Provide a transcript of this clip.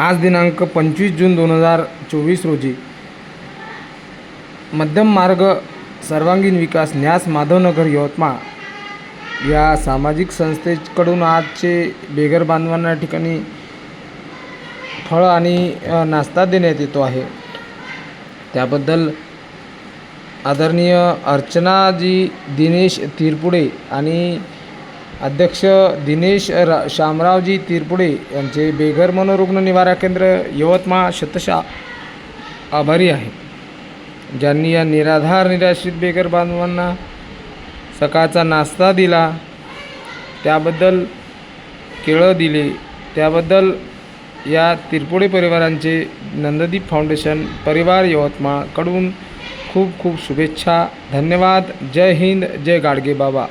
आज दिनांक पंचवीस जून दोन हजार चोवीस रोजी. मध्यम मार्ग सर्वांगीण विकास न्यास माधवनगर यवतमाळ. या सामाजिक संस्थेकडून आजचे बेघर बांधवांना ठिकाणी फळं आणि नाश्ता देण्यात येतो आहे. त्याबद्दल आदरणीय अर्चनाजी दिनेश तिरपुडे आणि अध्यक्ष दिनेश रा शामरावजी तिरपुडे यांचे बेघर मनोरुग्ण निवारा केंद्र यवतमाळ शतशा आभारी आहे. ज्यांनी या निराधार निराश्रित बेघर बांधवांना सकाळचा नाश्ता दिला त्याबद्दल केळं दिले त्याबद्दल या तिरपुडे परिवारांचे नंददीप फाउंडेशन परिवार यवतमाळकडून खूप खूप शुभेच्छा. धन्यवाद. जय हिंद. जय गाडगे बाबा.